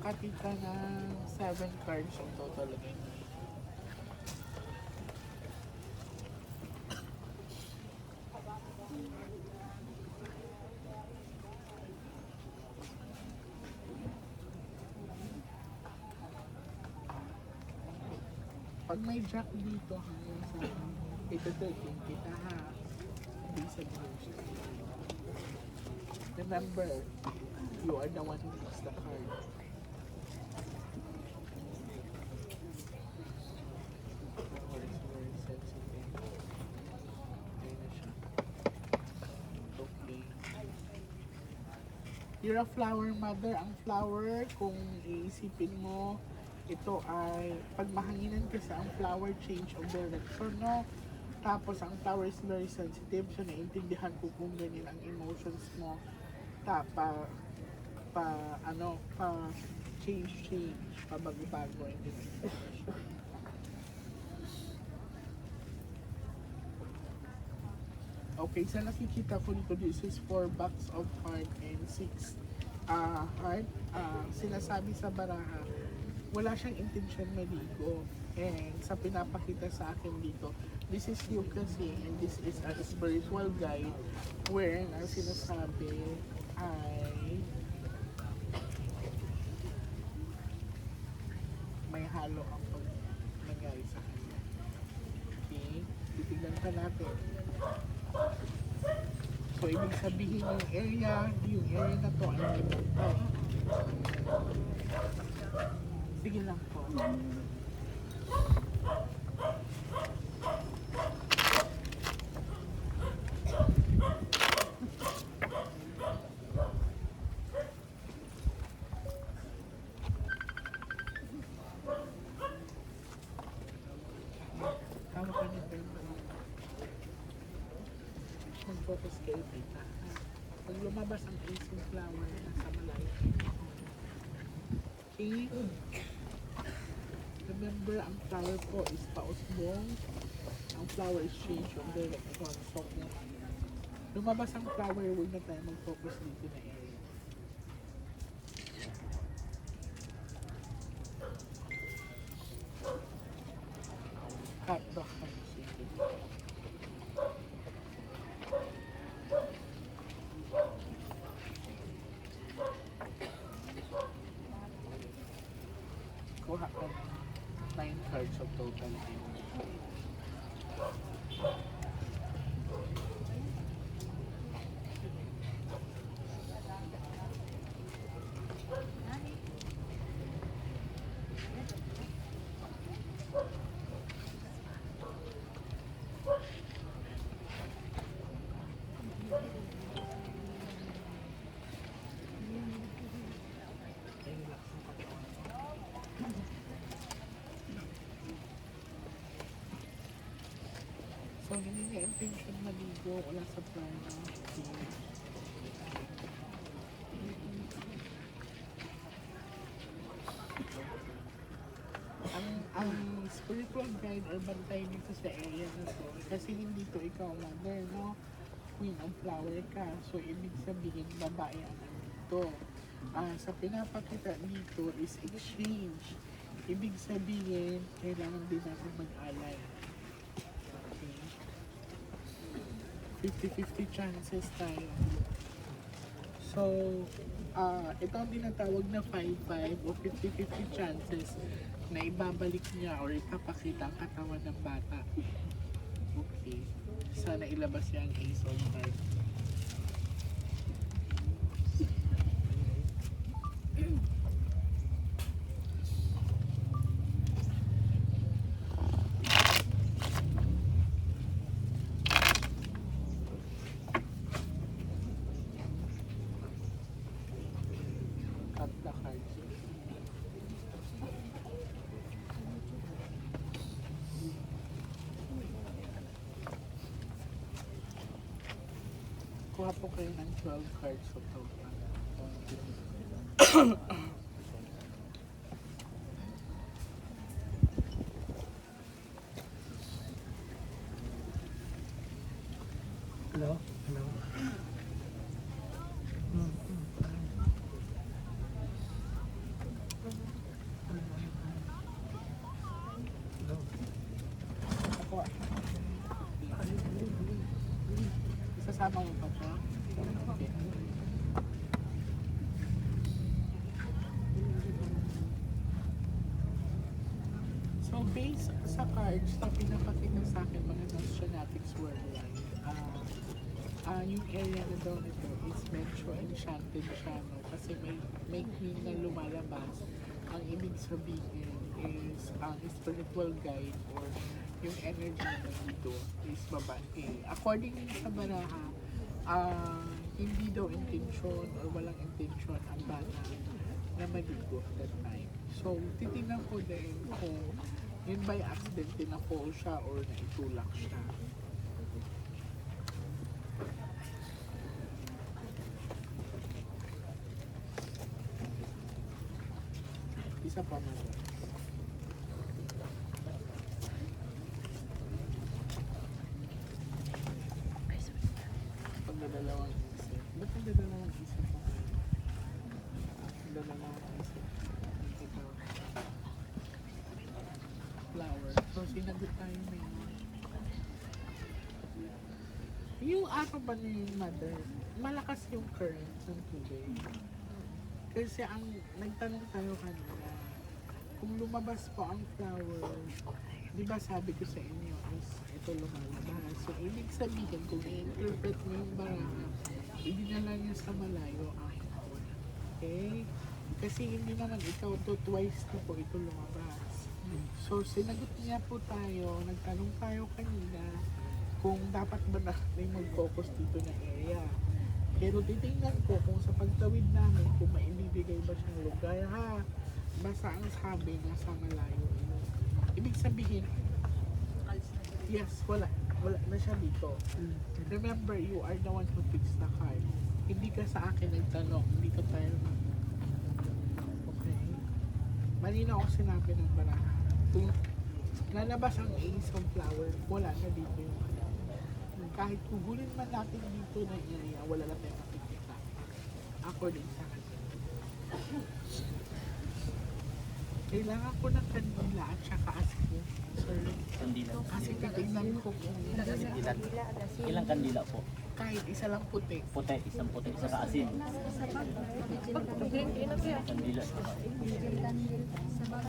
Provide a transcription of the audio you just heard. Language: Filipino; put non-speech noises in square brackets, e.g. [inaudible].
makakati ka ng 7 cards ang total again. Pag may jack dito hanggang sa ito to, kita ha. Hindi sa news. Remember, you are the one who needs the card. Very, very sensitive. Ayun na siya. Okay. You're a flower mother. Ang flower, kung iisipin mo, ito ay pag mahanginan kasi ang flower change of direction, no? Tapos ang flower is very sensitive, so naiintindihan ko kung ganyan ang emotions mo. Tapa, pa, ano, pa change, change, pa bago-bago. [laughs] Okay, sa nakikita ko dito, this is 4 bucks of heart and 6 uh, heart. Ah, sinasabi sa baraha, wala siyang intensyon maligo. And sa pinapakita sa akin dito, this is kasi and this is a spiritual guide wherein ang sinasabi ay may halo ang pag nangyari sa kanya. Okay? Titignan ka natin. So, ibig sabihin yung area, yung area na to ay limitad. Pag lumabas ang Asian flower, nasa malayo. Okay? Remember, ang flower po is pausbong. Ang flower is change of direction. So, kung lumabas ang flower, huwag na tayo mag-focus dito na area. Cut the conversation. Kuha ka ng 9 cards of So, hindi niya intention maligo. Wala sa plano. ang ang spiritual guide or bantay dito sa area na to kasi hindi to ikaw mother no queen of flower ka so ibig sabihin babae ang nandito ah sa pinapakita dito is exchange ibig sabihin kailangan din natin mag-alay okay 50-50 chances tayo So, ah ito ang tinatawag na 5-5 o 50-50 chances na ibabalik niya or ipapakita ang katawan ng bata. Okay. Sana ilabas niya ang ace of cards. Kuha po kayo ng 12 cards of token. Hello? Hello? Hmm, hmm, hmm. ah. Sasama mo pa po. Cards na pinapakita sa akin mga Nostradamus worldwide, ah ah, yung area na daw nito is medyo enchanted siya? Kasi may, may queen na lumalabas. Ang ibig sabihin is ang spiritual guide or yung energy na dito is babae. According sa baraha, ah hindi daw intention or walang intention ang bata na maligo that time. So, titingnan ko din kung yun by accident tinako siya or naitulak siya. Isa pa man. Sinagot tayo ngayon. Yung ano ba yung mother, malakas yung current ng tubig. Kasi ang nagtanong tayo kanina, kung lumabas po ang flower, di ba sabi ko sa inyo is ito lumalabas. So, ibig sabihin, kung i-interpret mo yung baraha, idinala niya sa malayo ang. Okay? Kasi hindi naman ikaw to twice na po ito lumabas. So, sinagot niya po tayo, nagtanong tayo kanina, kung dapat ba natin mag-focus dito na area. Pero titingnan ko kung sa pagtawid namin, kung maibibigay ba siyang lugar ha. Basta ang sabi nasa malayo. yun. Ibig sabihin, yes, wala. Wala na siya dito. Remember, you are the one who picks the card. Hindi ka sa akin nagtanong, hindi ka tayo nag- Okay? Malinaw ako sinabi ng baraha. Lalabas ang ace of flower, wala na dito yung ano. Kahit gugulin man natin dito na area, wala na tayong makikita. According sa kanya. Kailangan ko ng kandila at saka asin. Sir, Kandila. kasi titignan ko kung Ilan? Ilang kandila po? kahit isa lang puti. Puti, isang puti, isa kaasin. Kandila.